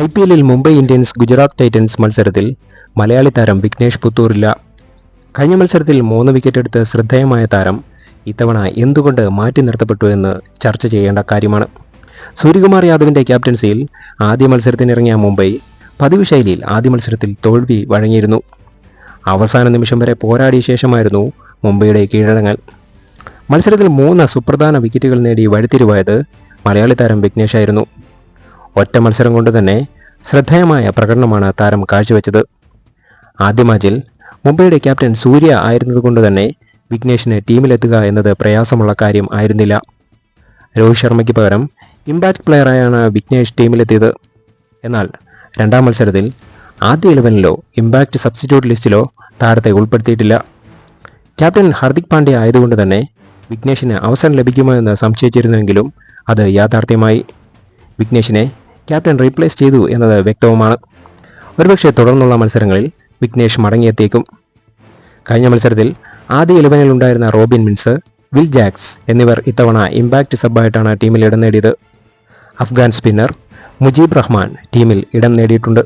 I P എല്ലിൽ Mumbai Indians Gujarat Titans മത്സരത്തിൽ മലയാളി താരം വിഘ്നേഷ് പുത്തൂറില്ല കഴിഞ്ഞ മത്സരത്തിൽ മൂന്ന് വിക്കറ്റ് എടുത്ത് ശ്രദ്ധേയമായ താരം ഇത്തവണ എന്തുകൊണ്ട് മാറ്റി നിർത്തപ്പെട്ടു എന്ന് ചർച്ച ചെയ്യേണ്ട കാര്യമാണ്. സൂര്യകുമാർ യാദവിന്റെ ക്യാപ്റ്റൻസിയിൽ ആദ്യ മത്സരത്തിനിറങ്ങിയ മുംബൈ പതിവ് ശൈലിയിൽ ആദ്യ മത്സരത്തിൽ തോൽവി വഴങ്ങിയിരുന്നു. അവസാന നിമിഷം വരെ പോരാടിയ ശേഷമായിരുന്നു മുംബൈയുടെ കീഴടങ്ങൽ. മത്സരത്തിൽ മൂന്ന് സുപ്രധാന വിക്കറ്റുകൾ നേടി വഴിത്തിരിവായത് മലയാളി താരം വിഘ്നേഷായിരുന്നു ഒറ്റ മത്സരം കൊണ്ട് തന്നെ ശ്രദ്ധേയമായ പ്രകടനമാണ് താരം കാഴ്ചവെച്ചത്. ആദ്യ മാച്ചിൽ മുംബൈയുടെ ക്യാപ്റ്റൻ സൂര്യ ആയിരുന്നതുകൊണ്ട് തന്നെ വിഘ്നേഷിന് ടീമിലെത്തുക എന്നത് പ്രയാസമുള്ള കാര്യം ആയിരുന്നില്ല. രോഹിത് ശർമ്മയ്ക്ക് പകരം ഇമ്പാക്ട് പ്ലെയറായാണ് വിഘ്നേഷ് ടീമിലെത്തിയത്. എന്നാൽ രണ്ടാം മത്സരത്തിൽ ആദ്യ ഇലവനിലോ ഇമ്പാക്റ്റ് സബ്സ്റ്റിറ്റ്യൂട്ട് ലിസ്റ്റിലോ താരത്തെ ഉൾപ്പെടുത്തിയിട്ടില്ല. ക്യാപ്റ്റൻ ഹർദിക് പാണ്ഡ്യ ആയതുകൊണ്ട് തന്നെ വിഘ്നേഷിന് അവസരം ലഭിക്കുമോ എന്ന് സംശയിച്ചിരുന്നുവെങ്കിലും അത് യാഥാർത്ഥ്യമായി. വിഘ്നേഷിനെ ക്യാപ്റ്റൻ റീപ്ലേസ് ചെയ്തു എന്നത് വ്യക്തവുമാണ്. ഒരുപക്ഷെ തുടർന്നുള്ള മത്സരങ്ങളിൽ വിഘ്നേഷ് മടങ്ങിയെത്തേക്കും കഴിഞ്ഞ മത്സരത്തിൽ ആദ്യ ഇലവനിൽ ഉണ്ടായിരുന്ന റോബിൻ മിൻസ് വിൽ ജാക്സ് എന്നിവർ ഇത്തവണ ഇമ്പാക്റ്റ് സബ്ബായിട്ടാണ് ടീമിൽ ഇടം നേടിയത്. അഫ്ഗാൻ സ്പിന്നർ മുജീബ് റഹ്മാൻ ടീമിൽ ഇടം നേടിയിട്ടുണ്ട്.